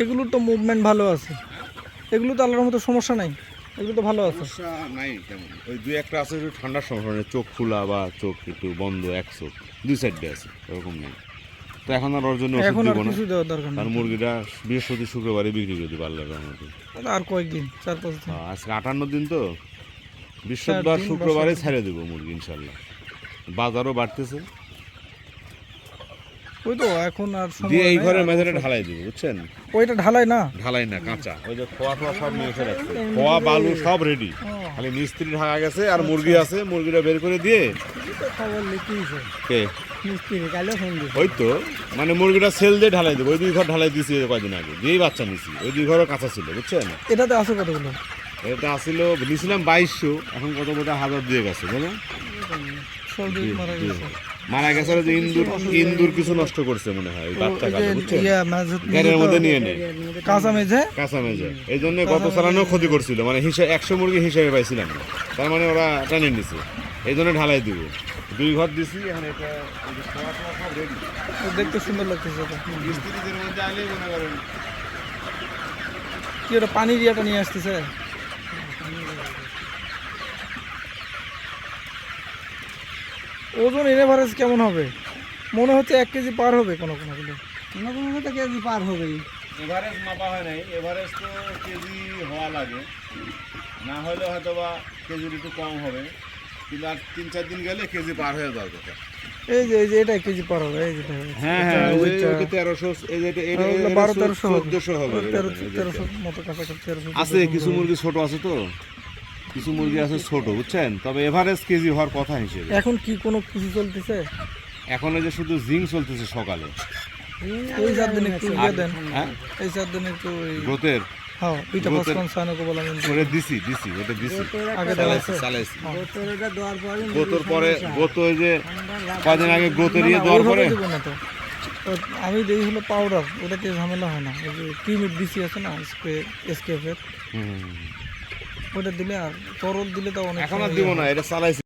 এগুলোর তো মুভমেন্ট ভালো আছে। এগুলো তো আল্লাহর মতো সমস্যা নাই। এগুলো তো ভালো আছে। নাই তেমন। ওই দুই একটা আছে একটু ঠান্ডার সমস্যা মানে চোখ খোলা বা চোখ একটু বন্ধ এক চোখ। দুই সাইডে আছে এরকম নেই। তো এখন আর ওর জন্য এখন আর কিছু দেওয়ার দরকার কারণ মুরগিটা বৃহস্পতি শুক্রবারে বিক্রি করে দিবে আল্লাহর রহমতে। আর কয়েকদিন চার পাঁচ দিন। হ্যাঁ, আজকে আটান্ন দিন তো। বৃহস্পতিবার শুক্রবারে ছেড়ে দেবো মুরগি ইনশাল্লাহ। বাজারও বাড়তেছে। ওই তো এখন আর দিয়ে এই ঘরের মেঝেটা ঢালাই দেবো বুঝছেন? ওইটা ঢালাই না? ঢালাই না কাঁচা। ওই যে খোয়া টোয়া সব নিয়ে এসে রাখছে খোয়া বালু সব রেডি খালি মিস্ত্রি ঢাকা গেছে আর মুরগি আছে মুরগিটা বের করে দিয়ে কে? ওই তো মানে মুরগিটা সেল দিয়ে ঢালাই দেবো। ওই দুই ঘর ঢালাই দিয়েছি কয়দিন আগে দিয়েই বাচ্চা নিছি। ওই দুই ঘরও কাঁচা ছিল বুঝছেন? এটাতে আছে কতগুলো? এটা আসছিল নিয়েছিলাম বাইশশো এখন কত কত হাজার দিয়ে গেছে সর্দি মারা গেছে যে ইন্দুর ইন্দুর কিছু নষ্ট করছে মনে হয় বাচ্চা বুঝছেন? ইয়া মধ্যে নিয়ে নেয়। কাঁচা মেঝে? কাঁচা মেজে এই জন্য গত চালানো ক্ষতি করছিল মানে হিসাব একশো মুরগি হিসেবে পাইছিলাম না। তার মানে ওরা টেনে নিছে। এই জন্য ঢালাই দিব। দুই ঘর দিছি এখন এটা। দেখতে সুন্দর লাগতেছে মিস্ত্রিদের মধ্যে আইলেই মনে করেন। কি ওটা পানির ইয়েটা নিয়ে আসতেছে? ওজন এভারেজ কেমন হবে? মনে হচ্ছে এক কেজি পার হবে কোনো কোনো গুলো কোনো কোনো তো কেজি পার হবেই। এভারেজ মাপা হয় নাই। এভারেজ তো কেজি হওয়া লাগে। না হলে হয়তো বা কেজির একটু কম হবে। কিন্তু আর তিন চার দিন গেলে কেজি পার হয়ে যাবে কথা। এই যে এই যে এটা এক কেজি পার হবে এই যে হ্যাঁ হ্যাঁ ওই। ওইটা। তেরোশো এই যে এটা- এটা- ওগুলো বারো তেরোশো হবে। হবে। তেরোশো মতো কাছাকাছি তেরোশো আছে কিছু মুরগি ছোট আছে তো? কিছু মুরগি আছে ছোট বুঝছেন? তবে এভারেজ কেজি হওয়ার কথা হিসেবে। এখন কি কোনো কিছু চলতেছে? এখন এই যে শুধু জিং চলতেছে সকালে। এই চার দিন একটু ইয়ে দেন। হ্যাঁ? এই চার দিন একটু ওই গ্রোথের? হ্যাঁ দিছি দিছি ওটা দিছি। আগে চালাইছি চালাইছি। বোতলটা দেওয়ার পরে ওই যে কদিন আগে ইয়ে দেওয়ার পরে? তো। আমি দেখি হলো পাউডার ওটাতে ঝামেলা হয় না। ওই যে ক্রিমের ডিসি আছে না স্প্রে এসকেফের হুম, হুম, হুম। ওটা দিলে আর তরল দিলে তো অনেক এখন আর দিব না এটা চালাইছি।